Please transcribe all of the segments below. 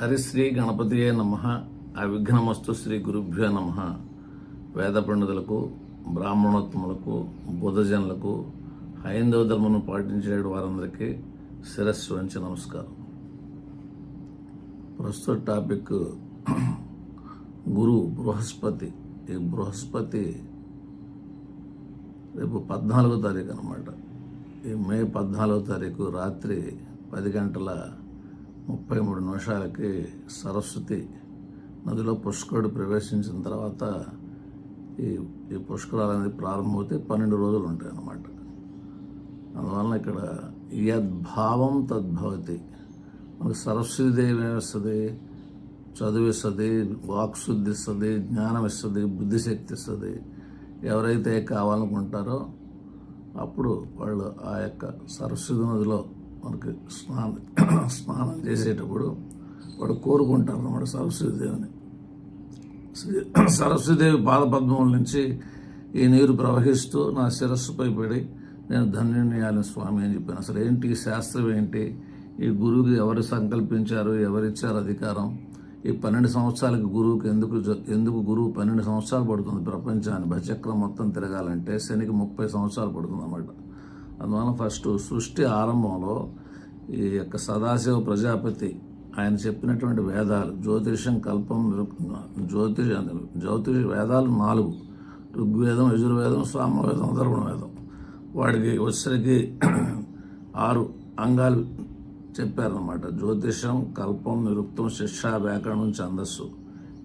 హరిశ్రీ గణపతియే నమ. అవిఘ్నమస్తు శ్రీ గురుభ్యో నమ. వేద పండితులకు బ్రాహ్మణోత్తములకు బుధజనులకు హైందవ ధర్మను పాటించే వారందరికీ శిరస్సు వంచి నమస్కారం. ప్రస్తుత టాపిక్ గురు బృహస్పతి. ఈ బృహస్పతి రేపు పద్నాలుగో తారీఖు అనమాట ఈ మే పద్నాలుగో తారీఖు రాత్రి పది గంటల ముప్పై మూడు నిమిషాలకి సరస్వతి నదిలో పుష్కరుడు ప్రవేశించిన తర్వాత ఈ ఈ పుష్కరాలు అనేది ప్రారంభమవుతే పన్నెండు రోజులు ఉంటాయి అన్నమాట అందువలన ఇక్కడ యద్భావం తద్భవతి. మనకు సరస్వతీదేవి ఏమిస్తుంది చదువు ఇస్తుంది వాక్శుద్ధి ఇస్తుంది జ్ఞానం ఇస్తుంది బుద్ధిశక్తి ఇస్తుంది ఎవరైతే కావాలనుకుంటారో అప్పుడు వాళ్ళు ఆ యొక్క సరస్వతి నదిలో మనకి స్నానం స్నానం చేసేటప్పుడు వాడు కోరుకుంటారు అన్నమాట సరస్వతీదేవిని. శ్రీ- సరస్వతీదేవి పాదపద్మముల నుంచి ఈ నీరు ప్రవహిస్తూ నా శిరస్సుపై పడి నేను ధన్యుని స్వామి అని చెప్పాను. అసలు ఏంటి శాస్త్రం ఏంటి? ఈ గురువుకి ఎవరు సంకల్పించారు? ఎవరిచ్చారు అధికారం? ఈ పన్నెండు సంవత్సరాలకి గురువుకి ఎందుకు జ- ఎందుకు గురువు పన్నెండు సంవత్సరాలు పడుతుంది ప్రపంచాన్ని? భచక్రం మొత్తం తిరగాలంటే శనికి ముప్పై సంవత్సరాలు పడుతుంది అన్నమాట అందువలన ఫస్ట్ సృష్టి ఆరంభంలో ఈ యొక్క సదాశివ ప్రజాపతి ఆయన చెప్పినటువంటి వేదాలు జ్యోతిషం కల్పం జ్యోతిష జ్యోతిష వేదాలు నాలుగు. ఋగ్వేదం యజుర్వేదం సామవేదం అధర్వణ వేదం వాడికి వచ్చరికి ఆరు అంగాలు చెప్పారనమాట జ్యోతిషం కల్పం నిరుక్తం శిక్ష వ్యాకరణం ఛందస్సు.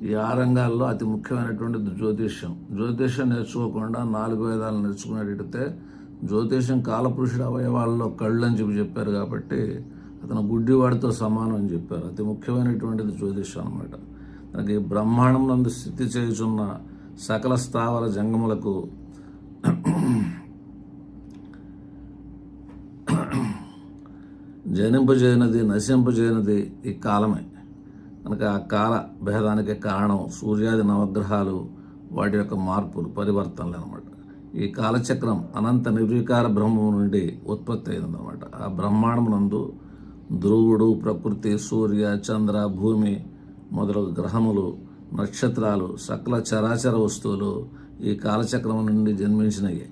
ఈ ఆరు రంగాల్లో అతి ముఖ్యమైనటువంటిది జ్యోతిష్యం జ్యోతిష్యం నేర్చుకోకుండా నాలుగు వేదాలు నేర్చుకునేటైతే జ్యోతిష్యం కాలపురుషుడు అవయవాల్లో కళ్ళు అని చెప్పి చెప్పారు కాబట్టి అతను గుడ్డివాడితో సమానం అని చెప్పారు. అతి ముఖ్యమైనటువంటిది జ్యోతిష్యం అనమాట మనకి బ్రహ్మాండం నందు స్థితి చేయుచున్న సకల స్థావర జంగములకు జనింపజేయనది నశింపజేయనది ఈ కాలమే. కనుక ఆ కాల భేదానికి కారణం సూర్యాది నవగ్రహాలు వాటి యొక్క మార్పులు పరివర్తనలు అనమాట ఈ కాలచక్రం అనంత నిర్వికార బ్రహ్మము నుండి ఉత్పత్తి అయిందన్నమాట. ఆ బ్రహ్మాండమునందు ధ్రువుడు ప్రకృతి సూర్య చంద్ర భూమి మొదలగు గ్రహములు నక్షత్రాలు సకల చరాచర వస్తువులు ఈ కాలచక్రం నుండి జన్మించినవి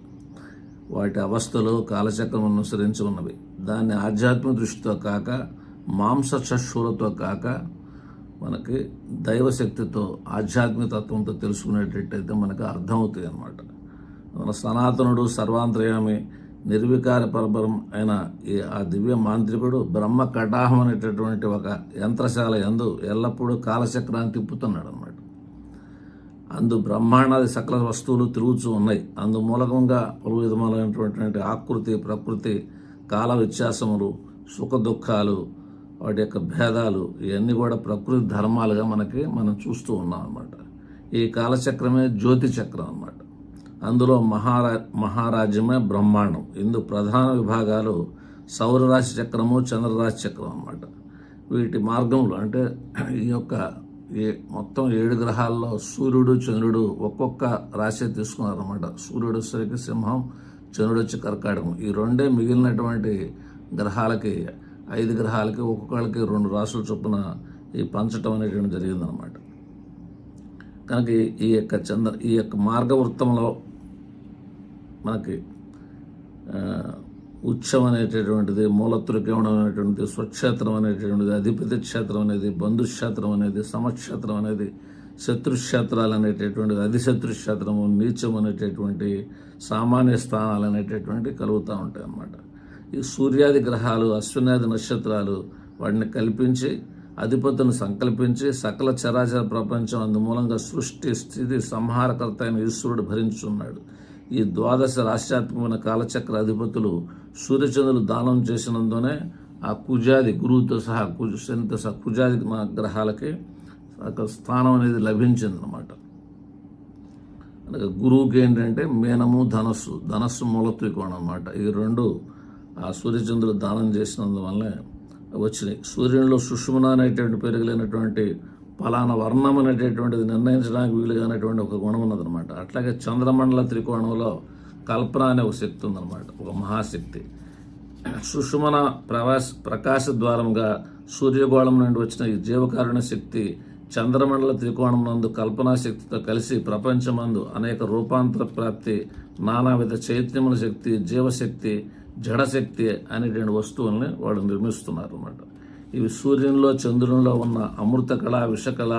వాటి అవస్థలు కాలచక్రం అనుసరించి ఉన్నవి. దాన్ని ఆధ్యాత్మిక దృష్టితో కాక మాంస చక్షులతో కాక మనకి దైవశక్తితో ఆధ్యాత్మిక తత్వంతో తెలుసుకునేటట్టయితే మనకు అర్థమవుతుంది అన్నమాట సనాతనుడు సర్వాంతర్యామి నిర్వికార పరపరం అయిన ఈ ఆ దివ్య మాంత్రికుడు బ్రహ్మ కటాహం అనేటటువంటి ఒక యంత్రశాల యందు ఎల్లప్పుడూ కాలచక్రాన్ని తిప్పుతున్నాడు అనమాట అందు బ్రహ్మాండాది సకల వస్తువులు తిరుగుతూ ఉన్నాయి. అందు మూలకంగా పలు విధములైనటువంటి ఆకృతి ప్రకృతి కాల వ్యత్యాసములు సుఖ దుఃఖాలు వాటి యొక్క భేదాలు ఇవన్నీ కూడా ప్రకృతి ధర్మాలుగా మనకి మనం చూస్తూ ఉన్నాం అన్నమాట ఈ కాలచక్రమే జ్యోతి చక్రం అన్నమాట. అందులో మహారా మహారాజ్యమే బ్రహ్మాండం. ఇందు ప్రధాన విభాగాలు సౌరరాశి చక్రము చంద్రరాశి చక్రం అన్నమాట. వీటి మార్గంలో అంటే ఈ యొక్క ఈ మొత్తం ఏడు గ్రహాల్లో సూర్యుడు చంద్రుడు ఒక్కొక్క రాశి తీసుకున్నారన్నమాట. సూర్యుడు వచ్చేసరికి సింహం చంద్రుడు వచ్చి కర్కాటకం. ఈ రెండే మిగిలినటువంటి గ్రహాలకి ఐదు గ్రహాలకి ఒక్కొక్కళ్ళకి రెండు రాసులు చొప్పున ఈ పంచటం అనేటువంటి జరిగిందనమాట కనుక ఈ- ఈ యొక్క చంద్ర ఈ యొక్క మార్గవృత్తంలో మనకి ఆ, ఉచ్చం అనేటటువంటిది మూలత్రికోణం అనేటువంటిది స్వక్షేత్రం అనేటటువంటిది అధిపతి క్షేత్రం అనేది బంధుక్షేత్రం అనేది సమక్షేత్రం అనేది శత్రుక్షేత్రాలు అనేటటువంటిది అధిశత్రుక్షేత్రము నీచం అనేటటువంటి సామాన్య స్థానాలు అనేటటువంటి కలుగుతూ ఉంటాయి అన్నమాట. ఈ సూర్యాది గ్రహాలు అశ్వినాది నక్షత్రాలు వాటిని కల్పించి అధిపతులను సంకల్పించి సకల చరాచర ప్రపంచం అందుమూలంగా సృష్టి స్థితి సంహారకర్త అయిన ఈశ్వరుడు భరించున్నాడు. ఈ ద్వాదశ రాష్ట్రాత్మకమైన కాలచక్ర అధిపతులు సూర్యచంద్రులు దానం చేసినందునే ఆ కుజాది గురువుతో సహా కుజ శనితో సహా కుజాది గ్రహాలకి ఒక స్థానం అనేది లభించింది అనమాట గురువుకి ఏంటంటే మీనము ధనస్సు ధనస్సు మూలత్వికోణం అనమాట ఈ రెండు ఆ సూర్యచంద్రులు దానం చేసినందువల్లే వచ్చినాయి. సూర్యునిలో సుషుమన అనేటువంటి పేరు పలానా వర్ణం అనేటటువంటిది నిర్ణయించడానికి వీలుగానటువంటి ఒక గుణం ఉన్నదనమాట అట్లాగే చంద్రమండల త్రికోణంలో కల్పన అనే ఒక శక్తి ఉందన్నమాట. ఒక మహాశక్తి. సుషుమన ప్రవాస ప్రకాశ ద్వారంగా సూర్యగోళం నుండి వచ్చిన ఈ జీవకారుణ శక్తి చంద్రమండల త్రికోణం నందు కల్పనా శక్తితో కలిసి ప్రపంచమందు అనేక రూపాంతర ప్రాప్తి నానావిధ చైతన్యముల శక్తి జీవశక్తి జడశక్తి అనేటువంటి వస్తువుల్ని వాళ్ళు నిర్మిస్తున్నారు అన్నమాట ఇవి సూర్యునిలో చంద్రునిలో ఉన్న అమృత కళ విషకళ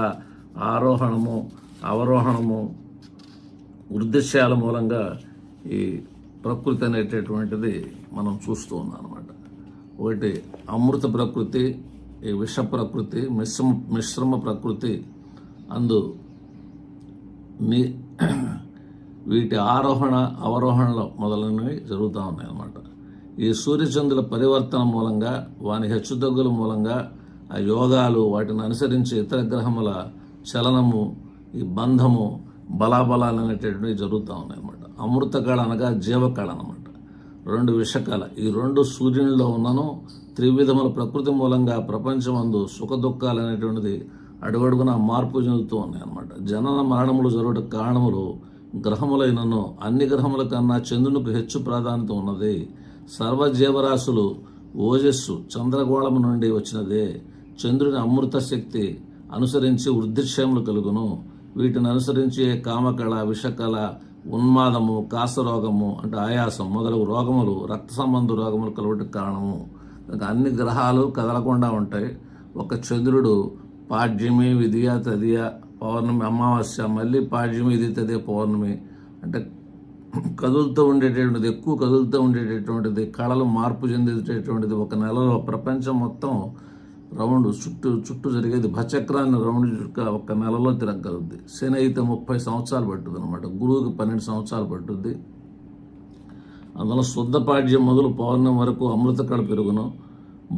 ఆరోహణము అవరోహణము వృద్ధిశాల మూలంగా ఈ ప్రకృతి అనేటటువంటిది మనం చూస్తూ ఉన్నాం అనమాట ఒకటి అమృత ప్రకృతి ఈ విష ప్రకృతి మిశ్రమ మిశ్రమ ప్రకృతి అందు నీ వీటి ఆరోహణ అవరోహణలు మొదలైనవి జరుగుతూ ఉన్నాయి అన్నమాట ఈ సూర్యచంద్రుల పరివర్తన మూలంగా వాని హెచ్చుతగ్గుల మూలంగా ఆ యోగాలు వాటిని అనుసరించి ఇతర గ్రహముల చలనము ఈ బంధము బలాబలాలు అనేటటువంటివి జరుగుతూ ఉన్నాయి అన్నమాట అనగా జీవకళ అనమాట రెండు విషకళ ఈ రెండు సూర్యునిలో ఉన్నను త్రివిధముల ప్రకృతి మూలంగా ప్రపంచమందు సుఖ దుఃఖాలు అనేటువంటిది అడుగడుగున మార్పు చెందుతూ ఉన్నాయి అన్నమాట జనన మరణములు జరుగుట కారణములు గ్రహములైనను అన్ని గ్రహముల కన్నా చంద్రునికి హెచ్చు ప్రాధాన్యత ఉన్నది. సర్వజీవరాశులు ఓజస్సు చంద్రగోళము నుండి వచ్చినదే. చంద్రుని అమృత శక్తి అనుసరించి వృద్ధిక్షేములు కలుగును. వీటిని అనుసరించి కామకళ విషకళ ఉన్మాదము కాసరోగము అంటే ఆయాసం మొదలగు రోగములు రక్త సంబంధ రోగములు కలుగుటకు కారణము. అన్ని గ్రహాలు కదలకుండా ఉంటాయి. ఒక చంద్రుడు పాడ్యమి విధియ తదియ పౌర్ణమి అమావాస్య మళ్ళీ పాడ్యమి ఇది తదియ పౌర్ణమి అంటే కదులుతూ ఉండేటటువంటిది ఎక్కువ కదులుతూ ఉండేటటువంటిది కళలు మార్పు చెందేటటువంటిది ఒక నెలలో ప్రపంచం మొత్తం రౌండ్ చుట్టూ చుట్టూ జరిగేది భచక్రాన్ని రౌండ్ ఒక నెలలో తిరగలుద్ది శని అయితే ముప్పై సంవత్సరాలు పట్టుద్ది అనమాట గురువుకి పన్నెండు సంవత్సరాలు పట్టుద్ది. అందులో శుద్ధపాడ్యం మొదలు పౌర్ణం వరకు అమృత కళ పెరుగును.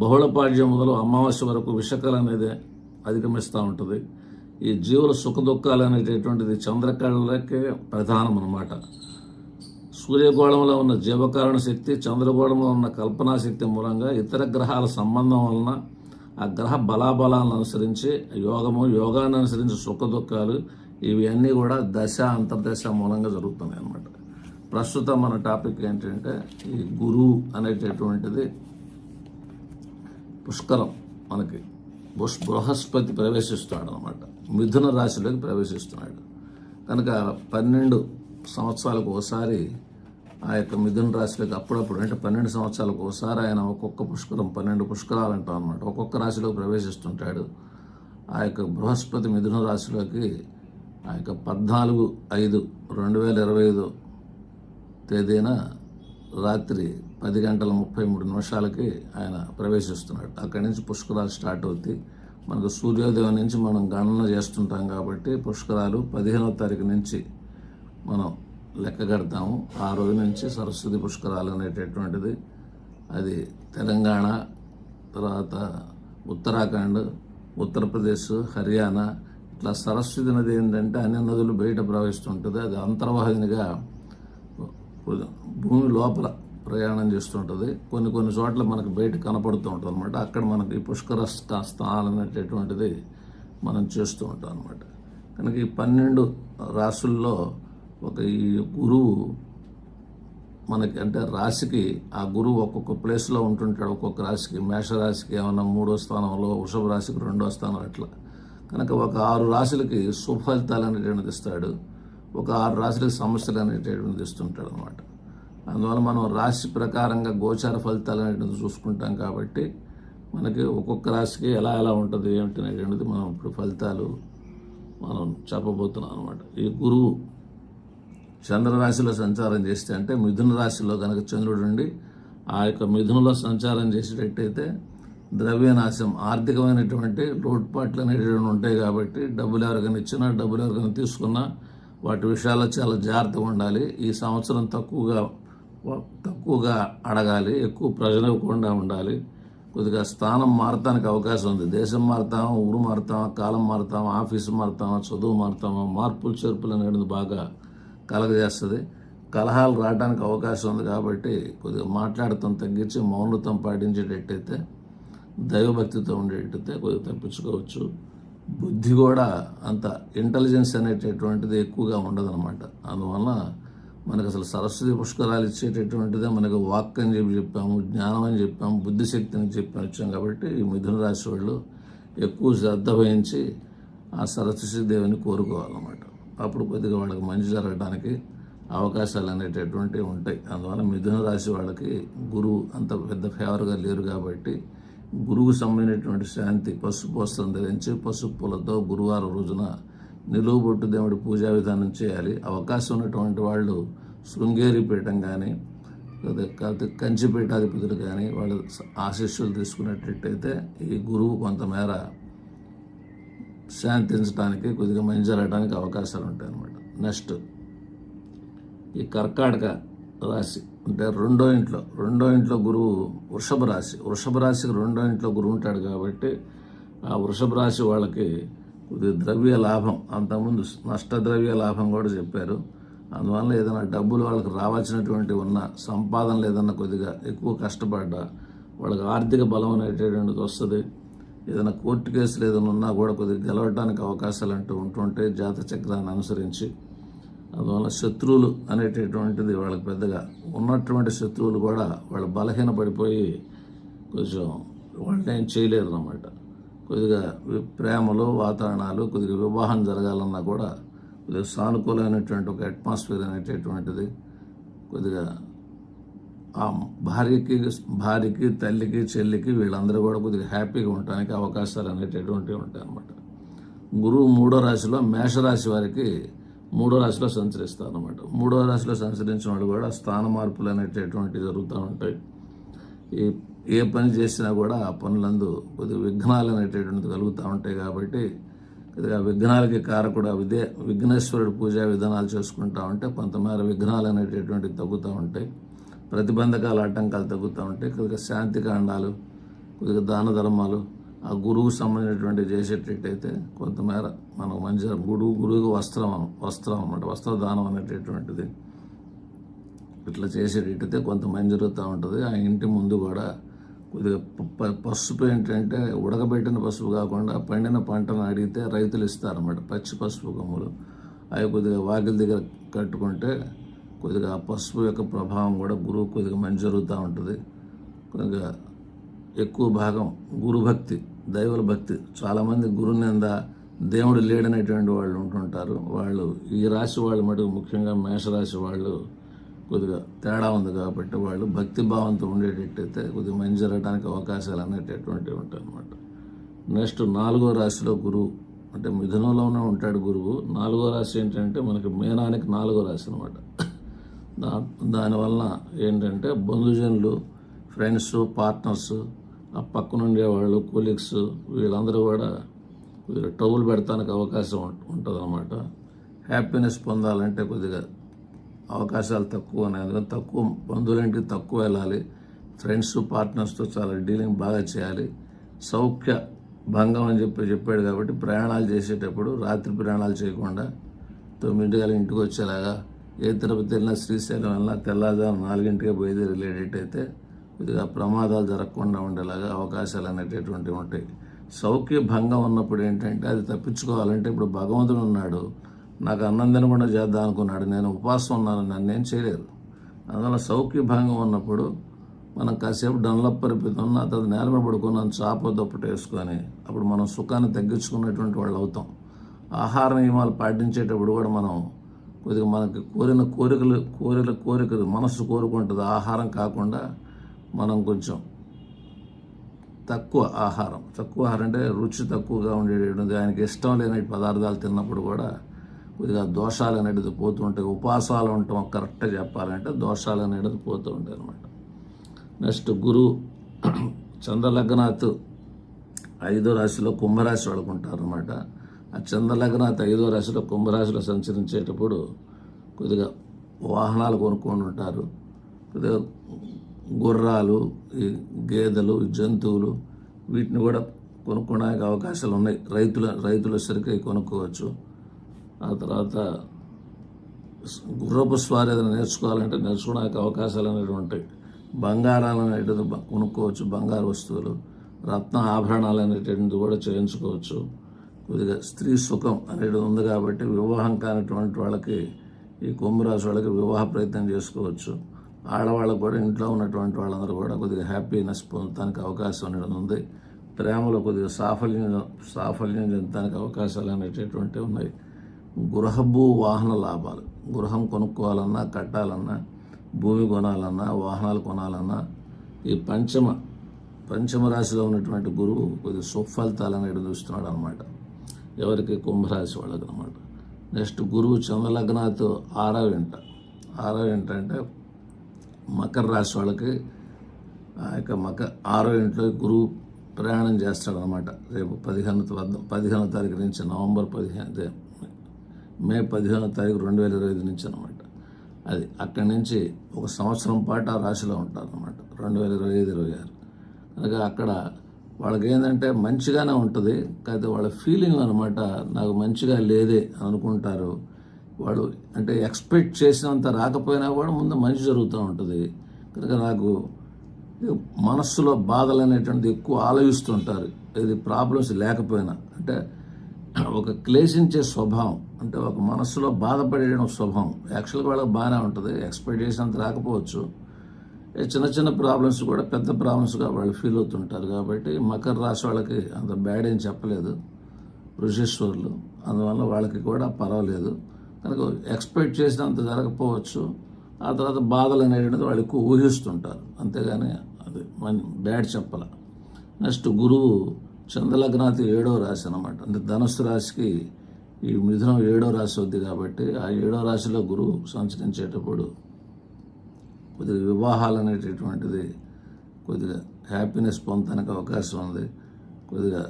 బహుళ పాడ్యం మొదలు అమావాస్య వరకు విషకళ అనేది అధిగమిస్తూ ఉంటుంది. ఈ జీవుల సుఖ దుఃఖాలు అనేటటువంటిది చంద్రకళలకే ప్రధానం అనమాట సూర్యగోళంలో ఉన్న జీవకారణ శక్తి చంద్రగోళంలో ఉన్న కల్పనా శక్తి మూలంగా ఇతర గ్రహాల సంబంధం వలన ఆ గ్రహ బలాబలాలను అనుసరించి యోగము యోగాన్ని అనుసరించి సుఖ దుఃఖాలు ఇవి అన్నీ కూడా దశ అంతర్దశ మూలంగా జరుగుతున్నాయి అన్నమాట. ప్రస్తుతం మన టాపిక్ ఏంటంటే ఈ గురువు అనేటటువంటిది పుష్కరం మనకి. బృహ- బృహస్పతి ప్రవేశిస్తున్నాడు అనమాట మిథున రాశిలోకి ప్రవేశిస్తున్నాడు. కనుక పన్నెండు సంవత్సరాలకు ఒకసారి ఆ యొక్క మిథున రాశిలోకి అప్పుడప్పుడు అంటే పన్నెండు సంవత్సరాలకు ఒకసారి ఆయన ఒక్కొక్క పుష్కరం పన్నెండు పుష్కరాలు అంటాం అనమాట ఒక్కొక్క రాశిలోకి ప్రవేశిస్తుంటాడు. ఆ యొక్క బృహస్పతి మిథున రాశిలోకి ఆ యొక్క పద్నాలుగు ఐదు రెండు వేల ఇరవై ఐదు తేదీన రాత్రి పది గంటల ముప్పై మూడు నిమిషాలకి ఆయన ప్రవేశిస్తున్నాడు. అక్కడి నుంచి పుష్కరాలు స్టార్ట్ అవుతాయి. మనకు సూర్యోదయం నుంచి మనం గణన చేస్తుంటాం కాబట్టి పుష్కరాలు పదిహేనవ తారీఖు నుంచి మనం లెక్క కడతాము. ఆ రోజు నుంచి సరస్వతి పుష్కరాలు అనేటటువంటిది. అది తెలంగాణ తర్వాత ఉత్తరాఖండ్ ఉత్తరప్రదేశ్ హర్యానా. ఇట్లా సరస్వతి నది ఏంటంటే అన్ని నదులు బయట ప్రవహిస్తుంటుంది. అది అంతర్వాహినిగా భూమి లోపల ప్రయాణం చేస్తుంటుంది. కొన్ని కొన్ని చోట్ల మనకు బయట కనపడుతూ ఉంటుంది అనమాట అక్కడ మనకి ఈ పుష్కర స్థా- స్థానాలు అనేటటువంటిది మనం చేస్తూ ఉంటాం అనమాట కనుక ఈ పన్నెండు రాసుల్లో ఒక ఈ గురువు మనకి అంటే రాశికి ఆ గురువు ఒక్కొక్క ప్లేస్లో ఉంటుంటాడు ఒక్కొక్క రాశికి మేషరాశికి ఏమన్నా మూడో స్థానంలో వృషభ రాశికి రెండో స్థానం అట్లా. కనుక ఒక ఆరు రాశులకి సుఫలితాలు అనేటువంటిది ఇస్తాడు. ఒక ఆరు రాశులకి సమస్యలు అనేటటువంటిది ఇస్తుంటాడు అనమాట అందువల్ల మనం రాశి ప్రకారంగా గోచార ఫలితాలు అనేటువంటిది చూసుకుంటాం కాబట్టి మనకి ఒక్కొక్క రాశికి ఎలా ఎలా ఉంటుంది ఏమిటి అనేటువంటిది మనం ఇప్పుడు ఫలితాలు మనం చెప్పబోతున్నాం అనమాట ఈ గురువు చంద్రరాశిలో సంచారం చేస్తే అంటే మిథున రాశిలో కనుక చంద్రుడు ఉండి ఆ యొక్క మిథునలో సంచారం చేసేటట్టయితే ద్రవ్యనాశం ఆర్థికమైనటువంటి లోటుపాట్లు అనేటువంటి ఉంటాయి కాబట్టి డబ్బులు ఎవరికైనా ఇచ్చినా డబ్బులు ఎవరికైనా తీసుకున్నా వాటి విషయాల్లో చాలా జాగ్రత్తగా ఉండాలి. ఈ సంవత్సరం తక్కువగా తక్కువగా అడగాలి ఎక్కువ ప్రజలు ఇవ్వకుండా ఉండాలి. కొద్దిగా స్థానం మారటానికి అవకాశం ఉంది. దేశం మారుతామా ఊరు మారుతామా కాలం మారుతామా ఆఫీసు మారుతామా చదువు మారుతామా మార్పులు చేర్పులు అనేది బాగా కలగజేస్తుంది. కలహాలు రావడానికి అవకాశం ఉంది కాబట్టి కొద్దిగా మాట్లాడటం తగ్గించి మౌనతం పాటించేటట్టయితే దైవభక్తితో ఉండేటట్టయితే కొద్దిగా తప్పించుకోవచ్చు. బుద్ధి కూడా అంత ఇంటెలిజెన్స్ అనేటటువంటిది ఎక్కువగా ఉండదన్నమాట. అందువలన మనకు అసలు సరస్వతి పుష్కరాలు ఇచ్చేటటువంటిదే మనకు వాక్ అని చెప్పి చెప్పాము జ్ఞానం అని చెప్పాము బుద్ధిశక్తి అని చెప్పి వచ్చాం కాబట్టి ఈ మిథున రాశి వాళ్ళు ఎక్కువ శ్రద్ధ వహించి ఆ సరస్వతి దేవిని కోరుకోవాలన్నమాట. అప్పుడు కొద్దిగా వాళ్ళకి మంచి జరగడానికి అవకాశాలు అనేటటువంటివి ఉంటాయి. అందువల్ల మిథున రాశి వాళ్ళకి గురువు అంత పెద్ద ఫేవర్గా లేరు కాబట్టి గురువుకు సంబంధించినటువంటి శాంతి పసుపు వస్త్రం ధరించి పసుపు పూలతో గురువారం రోజున నిలువబొట్టు దేవుడి పూజా విధానం చేయాలి. అవకాశం ఉన్నటువంటి వాళ్ళు శృంగేరి పీఠం కానీ లేకపోతే కంచి పీఠాధిపతులు కానీ వాళ్ళ ఆశీస్సులు తీసుకున్నట్టయితే ఈ గురువు కొంతమేర శాంతించడానికి కొద్దిగా మంచి జరగడానికి అవకాశాలు ఉంటాయి అన్నమాట. నెక్స్ట్ ఈ కర్కాటక రాశి అంటే రెండో ఇంట్లో రెండో ఇంట్లో గురువు వృషభ రాశి. వృషభ రాశికి రెండో ఇంట్లో గురువు ఉంటాడు కాబట్టి ఆ వృషభ రాశి వాళ్ళకి కొద్దిగా ద్రవ్య లాభం. అంతకుముందు నష్ట ద్రవ్య లాభం కూడా చెప్పారు. అందువల్ల ఏదైనా డబ్బులు వాళ్ళకి రావాల్సినటువంటి ఉన్న సంపాదనలు ఏదైనా కొద్దిగా ఎక్కువ కష్టపడ్డా వాళ్ళకి ఆర్థిక బలం అనేటటువంటిది వస్తుంది. ఏదైనా కోర్టు కేసులు ఏదైనా ఉన్నా కూడా కొద్దిగా గెలవడానికి అవకాశాలు అంటూ ఉంటుంటే జాత చక్రాన్ని అనుసరించి అందువల్ల శత్రువులు అనేటటువంటిది వాళ్ళకి పెద్దగా ఉన్నటువంటి శత్రువులు కూడా వాళ్ళు బలహీన పడిపోయి కొంచెం వాళ్ళని ఏం చేయలేరు అన్నమాట. కొద్దిగా ప్రేమలు వాతావరణాలు కొద్దిగా వివాహం జరగాలన్నా కూడా కొద్దిగా సానుకూలమైనటువంటి ఒక అట్మాస్ఫియర్ అనేటటువంటిది కొద్దిగా ఆ భార్యకి భార్యకి తల్లికి చెల్లికి వీళ్ళందరూ కూడా కొద్దిగా హ్యాపీగా ఉండడానికి అవకాశాలు అనేటటువంటివి ఉంటాయి అన్నమాట గురువు మూడో రాశిలో మేషరాశి వారికి మూడో రాశిలో సంచరిస్తారు అనమాట మూడో రాశిలో సంచరించిన వాళ్ళు కూడా స్థాన మార్పులు అనేటటువంటివి జరుగుతూ ఉంటాయి. ఈ ఏ పని చేసినా కూడా ఆ పనులందు కొద్దిగా విఘ్నాలు అనేటటువంటిది కలుగుతూ ఉంటాయి కాబట్టి కొద్దిగా విఘ్నాలకి కారకుడు విదే విఘ్నేశ్వరుడు పూజా విధానాలు చేసుకుంటా ఉంటే కొంతమేర విఘ్నాలు అనేటటువంటివి తగ్గుతూ ఉంటాయి. ప్రతిబంధకాలు ఆటంకాలు తగ్గుతూ ఉంటాయి కొద్దిగా శాంతి కాండాలు కొద్దిగా దాన ధర్మాలు ఆ గురువుకు సంబంధించినటువంటి చేసేటట్టయితే కొంతమేర మనకు మంచి గురువు గురువుకి వస్త్రం వస్త్రం అన్నమాట వస్త్రదానం అనేటటువంటిది ఇట్లా చేసేటట్టయితే కొంత మంచి జరుగుతూ ఉంటుంది. ఆ ఇంటి ముందు కూడా కొద్దిగా ప- పసుపు ఏంటంటే ఉడకబెట్టిన పసుపు కాకుండా పండిన పంటను అడిగితే రైతులు ఇస్తారన్నమాట పచ్చి పసుపు కొమ్ములు. అవి కొద్దిగా వాకిల దగ్గర కట్టుకుంటే కొద్దిగా పసుపు యొక్క ప్రభావం కూడా గురువు కొద్దిగా మంచి జరుగుతూ ఉంటుంది. కొద్దిగా ఎక్కువ భాగం గురుభక్తి దైవల భక్తి. చాలామంది గురువు నింద దేవుడు లేడనేటువంటి వాళ్ళు ఉంటుంటారు. వాళ్ళు ఈ రాశి వాళ్ళు మటుకు ముఖ్యంగా మేషరాశి వాళ్ళు కొద్దిగా తేడా ఉంది కాబట్టి వాళ్ళు భక్తి భావంతో ఉండేటట్టయితే కొద్దిగా మంచి జరగడానికి అవకాశాలు అనేటటువంటివి ఉంటాయి అన్నమాట నెక్స్ట్ నాలుగో రాశిలో గురువు అంటే మిథునంలోనే ఉంటాడు గురువు. నాలుగో రాశి ఏంటంటే మనకి మేనానికి నాలుగో రాశి అనమాట దా దానివల్ల ఏంటంటే బంధుజనులు ఫ్రెండ్స్ పార్ట్నర్స్ ఆ పక్కన ఉండేవాళ్ళు కొలీగ్స్ వీళ్ళందరూ కూడా వీరు టౌల్ పెడతానికి అవకాశం ఉంటుంది అనమాట హ్యాపీనెస్ పొందాలంటే కొద్దిగా అవకాశాలు తక్కువ ఉన్నాయి. తక్కువ బంధువులంటే తక్కువ వెళ్ళాలి. ఫ్రెండ్స్ పార్ట్నర్స్తో చాలా డీలింగ్ బాగా చేయాలి. సౌఖ్య భంగం అని చెప్పి చెప్పాడు కాబట్టి ప్రయాణాలు చేసేటప్పుడు రాత్రి ప్రయాణాలు చేయకుండా తొమ్మిది గల ఇంటికి వచ్చేలాగా ఏ తిరుపతి వెళ్ళినా శ్రీశైలం వెళ్ళినా తెల్లారుజాము నాలుగింటికి బయలుదేరి వెళ్ళేటట్టయితే కొద్దిగా ప్రమాదాలు జరగకుండా ఉండేలాగా అవకాశాలు అనేటటువంటివి ఉంటాయి. సౌఖ్య భంగం ఉన్నప్పుడు ఏంటంటే అది తప్పించుకోవాలంటే ఇప్పుడు భగవంతుడు ఉన్నాడు. నాకు అన్నం తినకుండా చేద్దాం అనుకున్నాడు. నేను ఉపవాసం ఉన్నాను నన్ను ఏం చేయలేరు. అందువల్ల సౌఖ్య భంగం ఉన్నప్పుడు మనం కాసేపు డన్లప్ పరిపితం ఆ తర్వాత నేల మీద చాప దుప్పటి వేసుకొని అప్పుడు మనం సుఖాన్ని తగ్గించుకున్నటువంటి వాళ్ళు అవుతాం. ఆహార నియమాలు పాటించేటప్పుడు కూడా మనం కొద్దిగా మనకి కోరిన కోరికలు కోరిన కోరికలు మనస్సు కోరుకుంటుంది. ఆహారం కాకుండా మనం కొంచెం తక్కువ ఆహారం తక్కువ ఆహారం అంటే రుచి తక్కువగా ఉండేటువంటి ఆయనకి ఇష్టం లేని పదార్థాలు తిన్నప్పుడు కూడా కొద్దిగా దోషాలు అనేది పోతూ ఉంటాయి. ఉపాసాలు ఉండటం కరెక్ట్గా చెప్పాలంటే దోషాలు అనేది పోతూ ఉంటాయి అనమాట నెక్స్ట్ గురు చంద్రలగ్నాథ్ ఐదో రాశిలో కుంభరాశి వాళ్ళకు ఉంటారనమాట ఆ చంద్రలగ్నాథ్ ఐదో రాశిలో కుంభరాశిలో సంచరించేటప్పుడు కొద్దిగా వాహనాలు కొనుక్కొని ఉంటారు కొద్దిగా గుర్రాలు ఈ గేదెలు జంతువులు వీటిని కూడా కొనుక్కోవడానికి అవకాశాలు ఉన్నాయి. రైతుల రైతుల సరికి కొనుక్కోవచ్చు. ఆ తర్వాత గుర్రపు స్వారీ ఏదైనా నేర్చుకోవాలంటే నేర్చుకోవడానికి అవకాశాలు అనేవి ఉంటాయి. బంగారాలు అనేటిది కొనుక్కోవచ్చు బంగారు వస్తువులు రత్న ఆభరణాలు అనేటువంటిది కూడా చేయించుకోవచ్చు. కొద్దిగా స్త్రీ సుఖం అనేది ఉంది కాబట్టి వివాహం కానిటువంటి వాళ్ళకి ఈ కుంభరాశి వాళ్ళకి వివాహ ప్రయత్నం చేసుకోవచ్చు. ఆడవాళ్ళకు కూడా ఇంట్లో ఉన్నటువంటి వాళ్ళందరూ కూడా కొద్దిగా హ్యాపీనెస్ పొందడానికి అవకాశం అనేది ఉంది. ప్రేమలో కొద్దిగా సాఫల్యం సాఫల్యం చెందడానికి అవకాశాలు అనేటటువంటివి ఉన్నాయి. గృహభూ వాహన లాభాలు. గృహం కొనుక్కోవాలన్నా కట్టాలన్నా భూమి కొనాలన్నా వాహనాలు కొనాలన్నా ఈ పంచమ పంచమ రాశిలో ఉన్నటువంటి గురువు కొద్దిగా సుఫలితాలు అనేది చూస్తున్నాడు అనమాట ఎవరికి కుంభరాశి వాళ్ళకి అనమాట నెక్స్ట్ గురువు చంద్రలగ్నాతో ఆరవ ఇంట ఆరవ ఇంట అంటే మకర రాశి వాళ్ళకి ఆ యొక్క మక ఆరో ఇంట్లో గురువు ప్రయాణం చేస్తాడనమాట రేపు పదిహేను వద్ద పదిహేనో తారీఖు నుంచి నవంబర్ పదిహేను మే పదిహేనో తారీఖు రెండు వేల ఇరవై ఐదు నుంచి అనమాట అది అక్కడి నుంచి ఒక సంవత్సరం పాటు ఆ రాశిలో ఉంటారు అనమాట రెండు వేల ఇరవై ఐదు ఇరవై ఆరు. కనుక అక్కడ వాళ్ళకి ఏంటంటే మంచిగానే ఉంటుంది కాకపోతే వాళ్ళ ఫీలింగ్ అనమాట నాకు మంచిగా లేదే అనుకుంటారు. వాళ్ళు అంటే ఎక్స్పెక్ట్ చేసినంత రాకపోయినా కూడా ముందు మంచి జరుగుతూ ఉంటుంది. కనుక నాకు మనస్సులో బాధలు అనేటువంటిది ఎక్కువ ఆలోచిస్తుంటారు ఇది ప్రాబ్లమ్స్ లేకపోయినా. అంటే ఒక క్లేశించే స్వభావం అంటే ఒక మనస్సులో బాధపడేయడం స్వభావం యాక్చువల్గా వాళ్ళకి బాగానే ఉంటుంది. ఎక్స్పెక్ట్ చేసినంత రాకపోవచ్చు. చిన్న చిన్న ప్రాబ్లమ్స్ కూడా పెద్ద ప్రాబ్లమ్స్గా వాళ్ళు ఫీల్ అవుతుంటారు. కాబట్టి మకర రాశి వాళ్ళకి అంత బ్యాడ్ ఏం చెప్పలేదు. ఋషేశ్వర్లు అందువల్ల వాళ్ళకి కూడా పర్వాలేదు. కనుక ఎక్స్పెక్ట్ చేసినంత జరగకపోవచ్చు. ఆ తర్వాత బాధలు అనేటువంటిది వాళ్ళు ఎక్కువ ఊహిస్తుంటారు. అంతేగాని అది మన బ్యాడ్ చెప్పాల. నెక్స్ట్ గురువు చంద్రలగ్నాతి ఏడో రాశి అనమాట అంటే ధనుసు రాశికి ఈ మిథునం ఏడో రాశి వద్ది కాబట్టి ఆ ఏడో రాశిలో గురువు సంచరించేటప్పుడు కొద్దిగా వివాహాలు అనేటటువంటిది కొద్దిగా హ్యాపీనెస్ పొందడానికి అవకాశం ఉంది. కొద్దిగా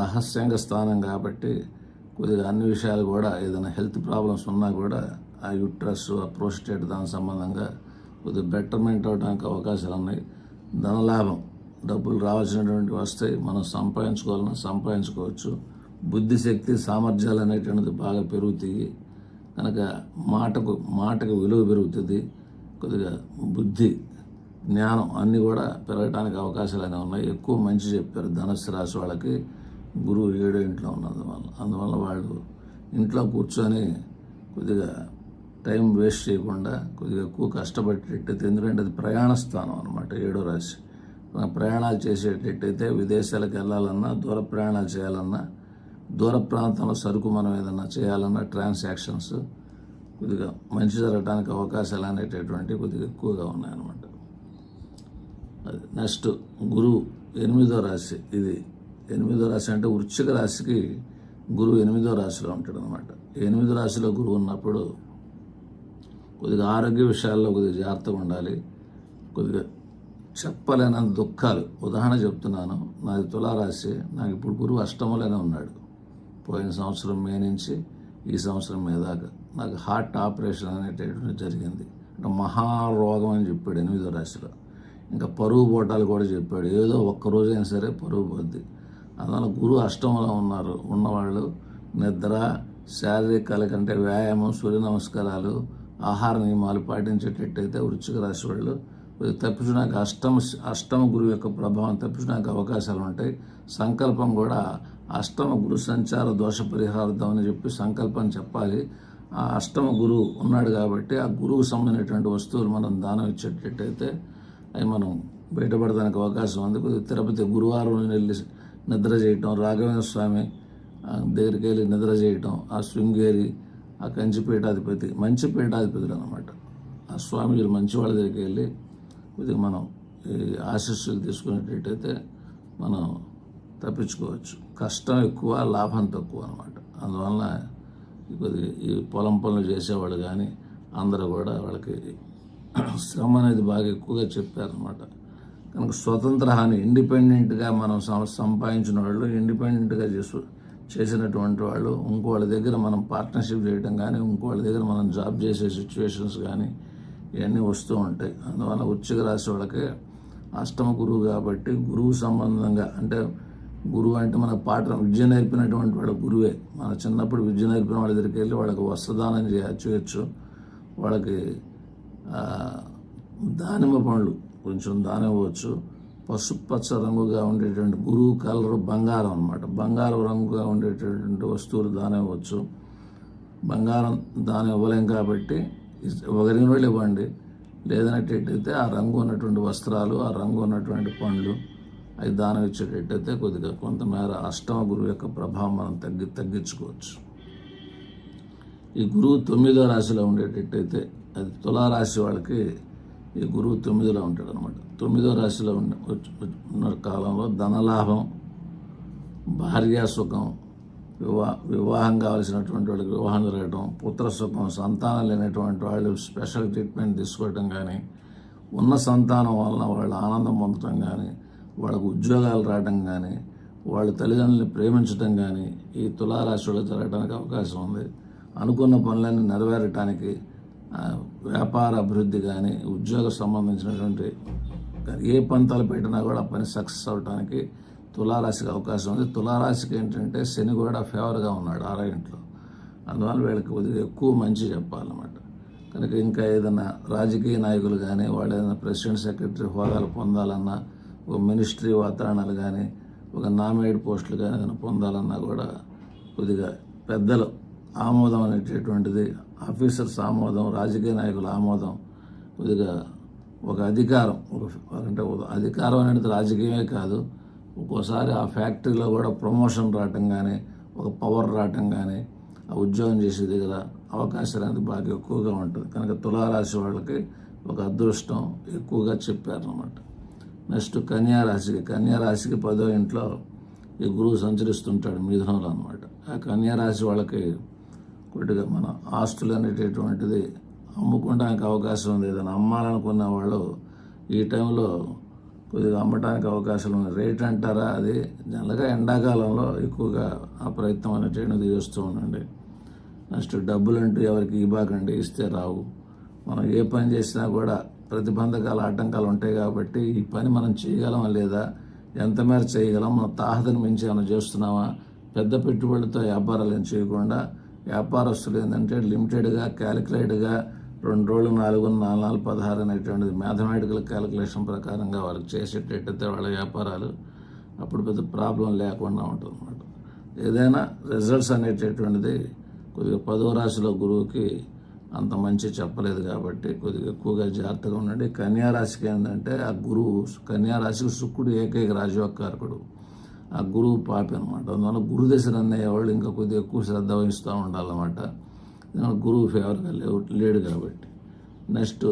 రహస్యంగా స్థానం కాబట్టి కొద్దిగా అన్ని విషయాలు కూడా ఏదైనా హెల్త్ ప్రాబ్లమ్స్ ఉన్నా కూడా ఆ యుట్రస్ ఆ ప్రోస్టేట్ దాని సంబంధంగా కొద్దిగా బెటర్మెంట్ అవడానికి అవకాశాలు ఉన్నాయి. ధనలాభం డబ్బులు రావాల్సినటువంటి వస్తాయి మనం సంపాదించుకోవాలన్నా సంపాదించుకోవచ్చు. బుద్ధిశక్తి సామర్థ్యాలు అనేటువంటిది బాగా పెరుగుతాయి. కనుక మాటకు మాటకు విలువ పెరుగుతుంది. కొద్దిగా బుద్ధి జ్ఞానం అన్నీ కూడా పెరగడానికి అవకాశాలు అనేవి ఉన్నాయి. ఎక్కువ మంచి చెప్పారు ధనుస్సు రాశి వాళ్ళకి. గురువు ఏడో ఇంట్లో ఉన్నందువల్ల అందువల్ల వాళ్ళు ఇంట్లో కూర్చొని కొద్దిగా టైం వేస్ట్ చేయకుండా కొద్దిగా ఎక్కువ కష్టపడేటట్టయితే ఎందుకంటే అది ప్రయాణ స్థానం అనమాట ఏడో రాశి. ప్రయాణాలు చేసేటట్టయితే విదేశాలకు వెళ్ళాలన్నా దూర ప్రయాణాలు చేయాలన్నా దూర ప్రాంతంలో సరుకు మనం ఏదైనా చేయాలన్నా ట్రాన్సాక్షన్స్ కొద్దిగా మంచి జరగడానికి అవకాశాలు అనేటటువంటి కొద్దిగా ఎక్కువగా ఉన్నాయన్నమాట. అది నెక్స్ట్ గురువు ఎనిమిదో రాశి. ఇది ఎనిమిదో రాశి అంటే వృశ్చిక రాశికి గురువు ఎనిమిదో రాశిలో ఉంటాడు అనమాట ఎనిమిదో రాశిలో గురువు ఉన్నప్పుడు కొద్దిగా ఆరోగ్య విషయాల్లో కొద్దిగా జాగ్రత్తగా ఉండాలి. కొద్దిగా చెప్పలేనంత దుఃఖాలు. ఉదాహరణ చెప్తున్నాను. నాది తులారాశి. నాకు ఇప్పుడు గురువు అష్టమంలోనే ఉన్నాడు. పోయిన సంవత్సరం మే నుంచి ఈ సంవత్సరం మే దాకా నాకు హార్ట్ ఆపరేషన్ అనేటటువంటి జరిగింది. అంటే మహారోగం అని చెప్పాడు ఎనిమిదో రాశిలో. ఇంకా పరువు పోటాలు కూడా చెప్పాడు. ఏదో ఒక్కరోజైనా సరే పరువు పోద్ది. అందువల్ల గురువు అష్టంలో ఉన్నారు. ఉన్నవాళ్ళు నిద్ర శారీరకాల కంటే వ్యాయామం సూర్య నమస్కారాలు ఆహార నియమాలు పాటించేటట్టయితే వృచ్చిక రాశి వాళ్ళు తప్పించడానికి అష్టమ అష్టమ గురువు యొక్క ప్రభావం తప్పించడానికి అవకాశాలు ఉంటాయి. సంకల్పం కూడా అష్టమ గురు సంచార దోష పరిహార్థం అని చెప్పి సంకల్పం చెప్పాలి. ఆ అష్టమ గురువు ఉన్నాడు కాబట్టి ఆ గురువుకు సంబంధించినటువంటి వస్తువులు మనం దానం ఇచ్చేటట్టయితే అవి మనం బయటపడడానికి అవకాశం ఉంది. కొద్దిగా తిరుపతి గురువారం వెళ్ళి నిద్ర చేయటం రాఘవేంద్ర స్వామి దగ్గరికి వెళ్ళి నిద్ర చేయటం ఆ శృంగేరి ఆ కంచి పీఠాధిపతి మంచి పీఠాధిపతులు అనమాట ఆ స్వామిజీలు మంచి వాళ్ళ దగ్గరికి వెళ్ళి కొద్దిగా మనం ఈ ఆశీస్సులు తీసుకునేటట్టయితే మనం తప్పించుకోవచ్చు. కష్టం ఎక్కువ లాభం తక్కువ అనమాట అందువలన ఈ ఈ పొలం పనులు చేసేవాళ్ళు కానీ అందరూ కూడా వాళ్ళకి శ్రమ అనేది బాగా ఎక్కువగా చెప్పారనమాట కనుక స్వతంత్ర హాని ఇండిపెండెంట్గా మనం సం- సంపాదించిన వాళ్ళు ఇండిపెండెంట్గా చేసు చేసినటువంటి వాళ్ళు ఇంకోళ్ళ దగ్గర మనం పార్ట్నర్షిప్ చేయడం కానీ ఇంకోళ్ళ దగ్గర మనం జాబ్ చేసే సిచ్యువేషన్స్ కానీ ఇవన్నీ వస్తూ ఉంటాయి. అందువల్ల ఉచ్చిక రాశి వాళ్ళకి అష్టమ గురువు కాబట్టి గురువు సంబంధంగా అంటే గురువు అంటే మన పాట విద్య నేర్పినటువంటి వాడు గురువే. మన చిన్నప్పుడు విద్య నేర్పిన వాళ్ళ దగ్గరికి వెళ్ళి వాళ్ళకి వస్త్రదానం చేయొచ్చు. వాళ్ళకి దానిమ్మ పండ్లు కొంచెం దానం ఇవ్వచ్చు పసుపు పచ్చ రంగుగా ఉండేటువంటి గురువు కలర్ బంగారం అన్నమాట. బంగారం రంగుగా ఉండేటటువంటి వస్తువులు దానం ఇవ్వచ్చు బంగారం దానం ఇవ్వలేం కాబట్టి ఒకరిని వాళ్ళు ఇవ్వండి. లేదనేటట్టయితే ఆ రంగు ఉన్నటువంటి వస్త్రాలు ఆ రంగు ఉన్నటువంటి పండ్లు అది దానం ఇచ్చేటట్టయితే కొద్దిగా కొంతమేర అష్టమ గురువు యొక్క ప్రభావం మనం తగ్గి తగ్గించుకోవచ్చు. ఈ గురువు తొమ్మిదో రాశిలో ఉండేటట్టయితే అది తులారాశి వాళ్ళకి ఈ గురువు తొమ్మిదిలో ఉంటాడు అనమాట తొమ్మిదో రాశిలో ఉన్న ఉన్న కాలంలో ధనలాభం భార్యా సుఖం వివా వివాహం కావాల్సినటువంటి వాళ్ళకి వివాహం జరగటం పుత్ర సుఖం సంతానం లేనటువంటి వాళ్ళు స్పెషల్ ట్రీట్మెంట్ తీసుకోవటం కానీ ఉన్న సంతానం వలన వాళ్ళు ఆనందం పొందటం కానీ వాళ్ళకు ఉద్యోగాలు రావడం కానీ వాళ్ళ తల్లిదండ్రులని ప్రేమించడం కానీ ఈ తులారాశిలో జరగడానికి అవకాశం ఉంది. అనుకున్న పనులన్నీ నెరవేరటానికి వ్యాపార అభివృద్ధి కానీ ఉద్యోగ సంబంధించినటువంటి ఏ పంతాలు పెట్టినా కూడా పని సక్సెస్ అవడానికి తులారాశికి అవకాశం ఉంది. తులారాశికి ఏంటంటే శని కూడా ఫేవర్గా ఉన్నాడు ఆరో ఇంట్లో. అందువల్ల వీళ్ళకి కొద్దిగా ఎక్కువ మంచి చెప్పాలన్నమాట. కనుక ఇంకా ఏదైనా రాజకీయ నాయకులు కానీ వాళ్ళు ఏదైనా ప్రెసిడెంట్ సెక్రటరీ హోదాలు పొందాలన్నా ఒక మినిస్ట్రీ వాతావరణాలు కానీ ఒక నామినేట్ పోస్టులు కానీ పొందాలన్నా కూడా కొద్దిగా పెద్దలు ఆమోదం అనేటటువంటిది ఆఫీసర్స్ ఆమోదం రాజకీయ నాయకుల ఆమోదం కొద్దిగా ఒక అధికారం ఒక అంటే అధికారం అనేది రాజకీయమే కాదు. ఒక్కోసారి ఆ ఫ్యాక్టరీలో కూడా ప్రమోషన్ రావటం కానీ ఒక పవర్ రావటం కానీ ఆ ఉద్యోగం చేసే దగ్గర అవకాశాలు అనేది బాగా ఎక్కువగా ఉంటుంది. కనుక తులారాశి వాళ్ళకి ఒక అదృష్టం ఎక్కువగా చెప్పారనమాట నెక్స్ట్ కన్యా రాశికి కన్యా రాశికి పదో ఇంట్లో ఈ గురువు సంచరిస్తుంటాడు మిథునంలో అనమాట ఆ కన్యా రాశి వాళ్ళకి కొద్దిగా మన ఆస్తులు అనేటటువంటిది అమ్ముకోవడానికి అవకాశం ఉంది ఏదైనా అమ్మాలనుకున్న వాళ్ళు ఈ టైంలో కొద్దిగా అమ్మటానికి అవకాశం ఉంది రేట్ అంటారా? అది జనరల్గా ఎండాకాలంలో ఎక్కువగా ఆ ప్రయత్నం అనేటువంటిది చేస్తూ ఉండండి. నెక్స్ట్ డబ్బులు అంటూ ఎవరికి ఇవ్వకండి ఇస్తే రావు. మనం ఏ పని చేసినా కూడా ప్రతిబంధకాలు ఆటంకాలు ఉంటాయి కాబట్టి ఈ పని మనం చేయగలమా లేదా? ఎంత మేర చేయగలం? మన తాహదని మించి ఏమైనా చేస్తున్నామా? పెద్ద పెట్టుబడితో వ్యాపారాలు ఏం చేయకుండా వ్యాపారస్తులు ఏంటంటే లిమిటెడ్గా క్యాలిక్యులేట్గా రెండు రోజులు నాలుగు నాలుగు నాలుగు పదహారు అనేటువంటిది మ్యాథమెటికల్ క్యాలిక్యులేషన్ ప్రకారంగా వాళ్ళు చేసేటట్టయితే వాళ్ళ వ్యాపారాలు అప్పుడు పెద్ద ప్రాబ్లం లేకుండా ఉంటుంది అన్నమాట ఏదైనా రిజల్ట్స్ అనేటటువంటిది కొద్దిగా పదో రాశిలో గురువుకి అంత మంచి చెప్పలేదు కాబట్టి కొద్దిగా ఎక్కువగా జాగ్రత్తగా ఉండండి. కన్యారాశికి ఏంటంటే ఆ గురువు కన్యారాశికి శుక్రుడు ఏకైక రాజయోగకారకుడు ఆ గురువు పాపి అనమాట అందువల్ల గురు దశలు అన్నయ్య వాళ్ళు ఇంకా కొద్దిగా ఎక్కువ శ్రద్ధ వహిస్తూ ఉండాలన్నమాట. గురువు ఫేవర్గా లేవు లేడు కాబట్టి. నెక్స్ట్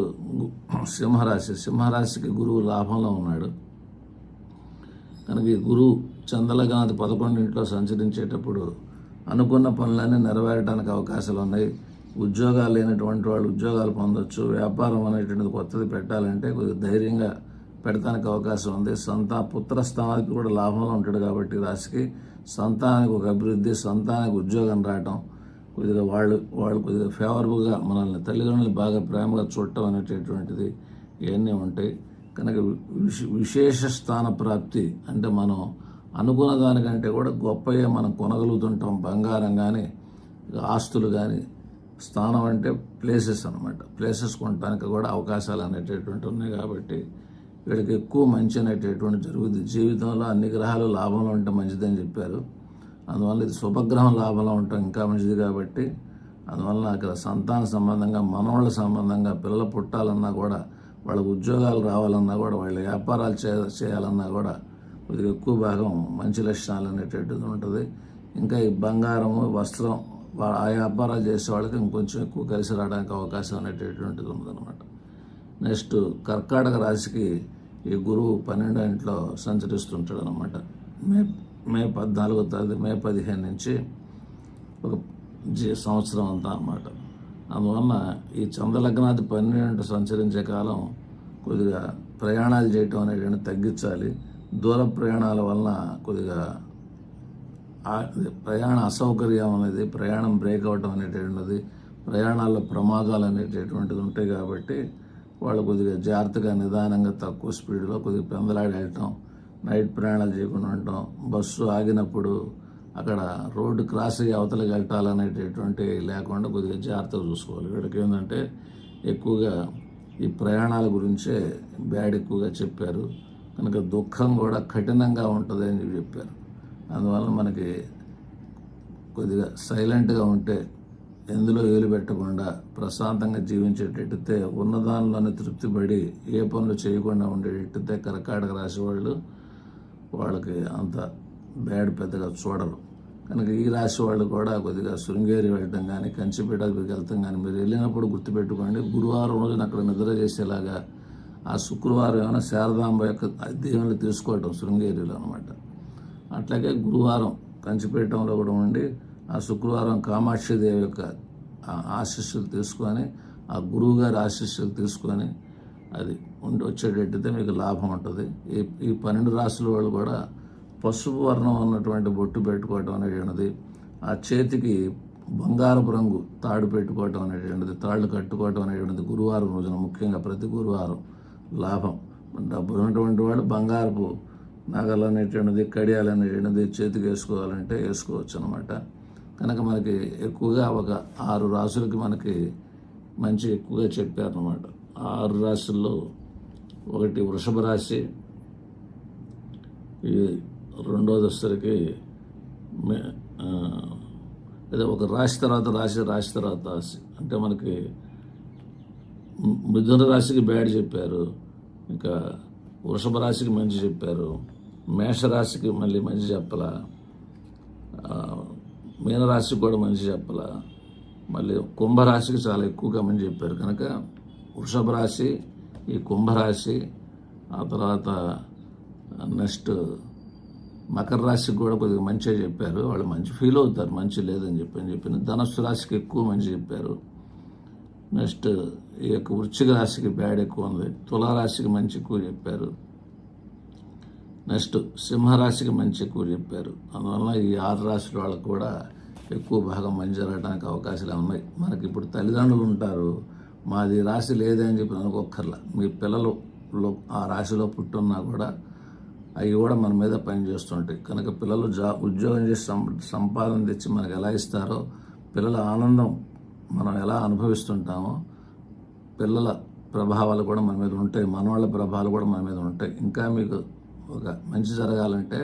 సింహరాశి. సింహరాశికి గురువు లాభంలో ఉన్నాడు. కనుక ఈ గురువు చందలగాంధి పదకొండింట్లో సంచరించేటప్పుడు అనుకున్న పనులన్నీ నెరవేరడానికి అవకాశాలు ఉన్నాయి. ఉద్యోగాలు లేనటువంటి వాళ్ళు ఉద్యోగాలు పొందొచ్చు వ్యాపారం అనేటువంటిది కొత్తది పెట్టాలంటే కొద్దిగా ధైర్యంగా పెడతానికి అవకాశం ఉంది. సంతా పుత్రస్థానానికి కూడా లాభంలో ఉంటాడు కాబట్టి రాశికి సంతానానికి ఒక అభివృద్ధి సంతానానికి ఉద్యోగం రావటం కొద్దిగా వాళ్ళు వాళ్ళు కొద్దిగా ఫేవరబుల్గా మనల్ని తల్లిదండ్రులు బాగా ప్రేమగా చూడటం అనేటటువంటిది ఇవన్నీ ఉంటాయి. కనుక విశేష స్థాన ప్రాప్తి అంటే మనం అనుకున్న దానికంటే కూడా గొప్పగా మనం కొనగలుగుతుంటాం బంగారం కానీ ఆస్తులు కానీ స్థానం అంటే ప్లేసెస్ అనమాట ప్లేసెస్ కొనడానికి కూడా అవకాశాలు అనేటటువంటి ఉన్నాయి కాబట్టి వీళ్ళకి ఎక్కువ మంచి అనేటటువంటి జరుగుతుంది. జీవితంలో అన్ని గ్రహాలు లాభంలో ఉంటే మంచిదని చెప్పారు. అందువల్ల ఇది శుభగ్రహం లాభంలో ఉండటం ఇంకా మంచిది కాబట్టి అందువల్ల అక్కడ సంతాన సంబంధంగా మనవాళ్ళ సంబంధంగా పిల్లలు పుట్టాలన్నా కూడా వాళ్ళకు ఉద్యోగాలు రావాలన్నా కూడా వాళ్ళ వ్యాపారాలు చే చేయాలన్నా కూడా కొద్దిగా ఎక్కువ భాగం మంచి లక్షణాలు అనేటటువంటిది ఉంటుంది. ఇంకా ఈ బంగారము వస్త్రం ఆయా ఆ వ్యాపారాలు చేసే వాళ్ళకి ఇంకొంచెం ఎక్కువ కలిసి రావడానికి అవకాశం అనేటటువంటిది ఉందన్నమాట నెక్స్ట్ కర్కాటక రాశికి ఈ గురువు పన్నెండో ఇంట్లో సంచరిస్తుంటాడు అనమాట మే మే పద్నాలుగో తేదీ మే పదిహేను నుంచి ఒక జీ సంవత్సరం అంతా అన్నమాట. అందువలన ఈ చంద్రలగ్నాది పన్నెండు సంచరించే కాలం కొద్దిగా ప్రయాణాలు చేయటం అనేటువంటి తగ్గించాలి. దూర ప్రయాణాల వలన కొద్దిగా ప్రయాణ అసౌకర్యం అనేది ప్రయాణం బ్రేక్ అవటం అనేటటువంటిది ప్రయాణాల్లో ప్రమాదాలు అనేటటువంటిది ఉంటాయి కాబట్టి వాళ్ళు కొద్దిగా జాగ్రత్తగా నిదానంగా తక్కువ స్పీడ్లో కొద్దిగా పెందలాడేయటం నైట్ ప్రయాణాలు చేయకుండా ఉండటం బస్సు ఆగినప్పుడు అక్కడ రోడ్డు క్రాస్ అయ్యి అవతలకి వెళ్ళటాలనేటటువంటి లేకుండా కొద్దిగా జాగ్రత్తగా చూసుకోవాలి. వీళ్ళకి ఏంటంటే ఎక్కువగా ఈ ప్రయాణాల గురించే బ్యాడ్ ఎక్కువగా చెప్పారు. కనుక దుఃఖం కూడా కఠినంగా ఉంటుంది అని చెప్పారు. అందువల్ల మనకి కొద్దిగా సైలెంట్గా ఉంటే ఎందులో వేలు పెట్టకుండా ప్రశాంతంగా జీవించేటట్టయితే ఉన్నదానిలోనే తృప్తిపడి ఏ పనులు చేయకుండా ఉండేటట్టయితే కర్కాటక రాశి వాళ్ళు వాళ్ళకి అంత బ్యాడ్ పెద్దగా చూడరు. కనుక ఈ రాశి వాళ్ళు కూడా కొద్దిగా శృంగేరి వెళ్ళటం కానీ కంచిపేటకు వెళ్తాం కానీ మీరు వెళ్ళినప్పుడు గుర్తుపెట్టుకోండి. గురువారం రోజున అక్కడ నిద్ర చేసేలాగా ఆ శుక్రవారం ఏమైనా శారదాంబ యొక్క దీవెనలు తీసుకోవటం శృంగేరిలో అనమాట అట్లాగే గురువారం కంచిపేటంలో కూడా ఉండి ఆ శుక్రవారం కామాక్షి దేవి యొక్క ఆశీస్సులు తీసుకొని ఆ గురువు గారి ఆశీస్సులు తీసుకొని అది ఉండి వచ్చేటట్టయితే మీకు లాభం ఉంటుంది. ఈ ఈ పన్నెండు రాసుల వాళ్ళు కూడా పసుపు వర్ణం ఉన్నటువంటి బొట్టు పెట్టుకోవటం అనేటువంటిది ఆ చేతికి బంగారపు రంగు తాడు పెట్టుకోవటం అనేటువంటిది తాళ్ళు కట్టుకోవటం అనేటువంటిది గురువారం రోజున ముఖ్యంగా ప్రతి గురువారం లాభం. డబ్బులు ఉన్నటువంటి వాళ్ళు బంగారపు నగలు అనేటువంటిది కడియాలు అనేటువంటిది చేతికి వేసుకోవాలంటే వేసుకోవచ్చు అనమాట కనుక మనకి ఎక్కువగా ఒక ఆరు రాసులకి మనకి మంచి ఎక్కువగా చెప్పారనమాట. ఆరు రాశుల్లో ఒకటి వృషభ రాశి ఈ రెండోది వచ్చేసరికి అదే ఒక రాశి తర్వాత రాశి రాశి తర్వాత రాశి. అంటే మనకి మిథున రాశికి బ్యాడ్ చెప్పారు ఇంకా వృషభ రాశికి మంచి చెప్పారు. మేషరాశికి మళ్ళీ మంచి చెప్పలా. మీనరాశికి కూడా మంచి చెప్పలా. మళ్ళీ కుంభరాశికి చాలా ఎక్కువగా మంచి చెప్పారు. కనుక వృషభ రాశి ఈ కుంభరాశి ఆ తర్వాత నెక్స్ట్ మకర రాశికి కూడా కొద్దిగా మంచిగా చెప్పారు. వాళ్ళు మంచి ఫీల్ అవుతారు. మంచి లేదని చెప్పి అని చెప్పిన ధనస్సు రాశికి ఎక్కువ మంచి చెప్పారు. నెక్స్ట్ ఈ యొక్క వృశ్చిక రాశికి బ్యాడ్ ఎక్కువ ఉంది. తులారాశికి మంచి ఎక్కువ చెప్పారు. నెక్స్ట్ సింహరాశికి మంచి ఎక్కువ చెప్పారు. అందువలన ఈ ఆరు రాశుల వాళ్ళకు కూడా ఎక్కువ భాగం మంచి జరగడానికి అవకాశాలు ఉన్నాయి. మనకి ఇప్పుడు తల్లిదండ్రులు ఉంటారు. మాది రాశి లేదే అని చెప్పి అనుకోక్కర్లా. మీ పిల్లలు ఆ రాశిలో పుట్టున్నా కూడా అవి కూడా మన మీద పనిచేస్తుంటాయి కనుక పిల్లలు జా ఉద్యోగం చేసి సం సంపాదన తెచ్చి మనకు ఎలా ఇస్తారో పిల్లల ఆనందం మనం ఎలా అనుభవిస్తుంటామో పిల్లల ప్రభావాలు కూడా మన మీద ఉంటాయి. మనవాళ్ళ ప్రభావాలు కూడా మన మీద ఉంటాయి. ఇంకా మీకు ఒక మంచి జరగాలంటే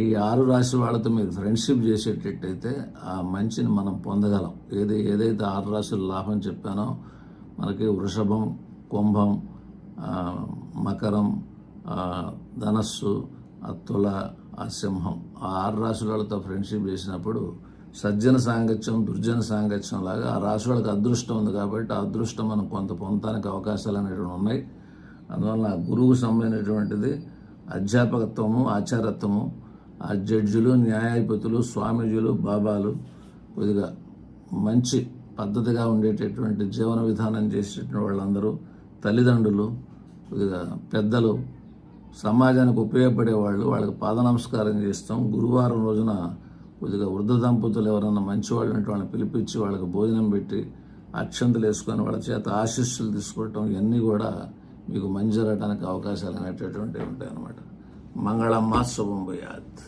ఈ ఆరు రాశి వాళ్ళతో మీరు ఫ్రెండ్షిప్ చేసేటట్టయితే ఆ మంచిని మనం పొందగలం. ఏది ఏదైతే ఆరు రాశుల లాభం చెప్పానో మనకి వృషభం కుంభం మకరం ధనస్సు ఆ తుల ఆ సింహం. ఆ ఆరు రాశుల వాళ్ళతో ఫ్రెండ్షిప్ చేసినప్పుడు సజ్జన సాంగత్యం దుర్జన సాంగత్యం లాగా ఆ రాశి వాళ్ళకి అదృష్టం ఉంది కాబట్టి ఆ అదృష్టం మనం కొంత పొందడానికి అవకాశాలు అనేటువంటి ఉన్నాయి. అందువల్ల గురువు గురువుకు సంబంధించినటువంటిది అధ్యాపకత్వము ఆచారత్వము ఆ జడ్జులు న్యాయాధిపతులు స్వామీజీలు బాబాలు కొద్దిగా మంచి పద్ధతిగా ఉండేటటువంటి జీవన విధానం చేసేటువంటి వాళ్ళందరూ తల్లిదండ్రులు కొద్దిగా పెద్దలు సమాజానికి ఉపయోగపడే వాళ్ళు వాళ్ళకి పాద నమస్కారం చేస్తాం. గురువారం రోజున కొద్దిగా వృద్ధ దంపతులు ఎవరన్నా మంచి వాళ్ళు అంటే వాళ్ళని పిలిపించి వాళ్ళకి భోజనం పెట్టి అక్షంతలు వేసుకొని వాళ్ళ చేత ఆశీస్సులు తీసుకోవటం ఇవన్నీ కూడా మీకు మంచి జరగడానికి అవకాశాలు అనేటటువంటివి ఉంటాయి అన్నమాట మంగళమ్మ శుభం భయాత్.